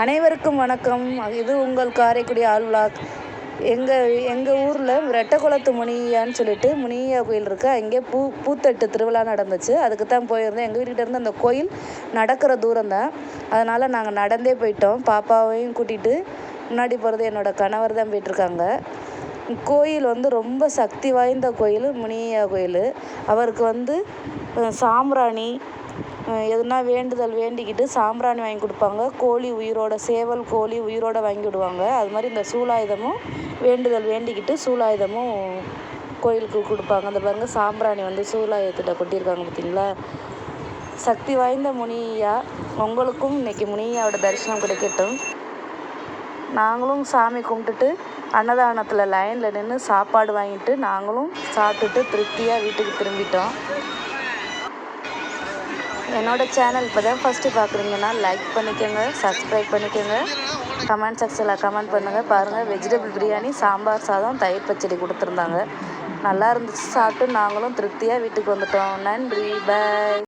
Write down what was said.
அனைவருக்கும் வணக்கம். இது உங்கள் காரைக்குடி ஆல் எங்கள் எங்கள் ஊரில் ரெட்டக்குளத்து முனியான்னு சொல்லிட்டு முனியா கோயில் இருக்குது அங்கே பூ பூத்தட்டு திருவிழா நடந்துச்சு. அதுக்கு தான் போயிருந்தோம் எங்கள் வீட்டுக்கிட்ட இருந்து அந்த கோயில் நடக்கிற தூரம் தான். அதனால் நாங்கள் நடந்தே போயிட்டோம். பாப்பாவையும் கூட்டிகிட்டு முன்னாடி போகிறது என்னோடய கணவர் தான் போயிட்டுருக்காங்க. கோயில் வந்து ரொம்ப சக்தி வாய்ந்த கோயில் முனியா கோயில். அவருக்கு வந்து அஹ், சாம்பிராணி எதுனா வேண்டுதல் வேண்டிக்கிட்டு சாம்பிராணி வாங்கி கொடுப்பாங்க. கோழி உயிரோட சேவல் கோழி உயிரோட வாங்கி விடுவாங்க. அது மாதிரி இந்த சூலாயுதமும் வேண்டுதல் வேண்டிக்கிட்டு சூலாயுதமும் கோயிலுக்கு கொடுப்பாங்க. அந்த பாருங்க சாம்பிராணி வந்து சூலாயுதத்திட்ட கொட்டியிருக்காங்க பார்த்தீங்களா? சக்தி வாய்ந்த முனியா உங்களுக்கும் இன்னைக்கு முனியாவோட தரிசனம் கிடைக்கட்டும். நாங்களும் சாமி கும்பிட்டுட்டு அன்னதானத்தில் லைனில் நின்று சாப்பாடு வாங்கிட்டு நாங்களும் சாப்பிட்டுட்டு திருப்தியாக வீட்டுக்கு திரும்பிட்டோம். என்னோட சேனல் இப்போ தான் ஃபஸ்ட்டு பார்க்குறீங்கன்னா லைக் பண்ணிக்கோங்க சப்ஸ்கிரைப் பண்ணிக்கோங்க. கமெண்ட் செக்ஷனில் கமெண்ட் பண்ணுங்கள் பாருங்கள் வெஜிடபிள் பிரியாணி சாம்பார் சாதம் தயிர் பச்சடி கொடுத்துருந்தாங்க. நல்லா இருந்துச்சு சாப்பிட்டு நாங்களும் திருப்தியாக வீட்டுக்கு வந்துட்டோம். நன்றி பாய்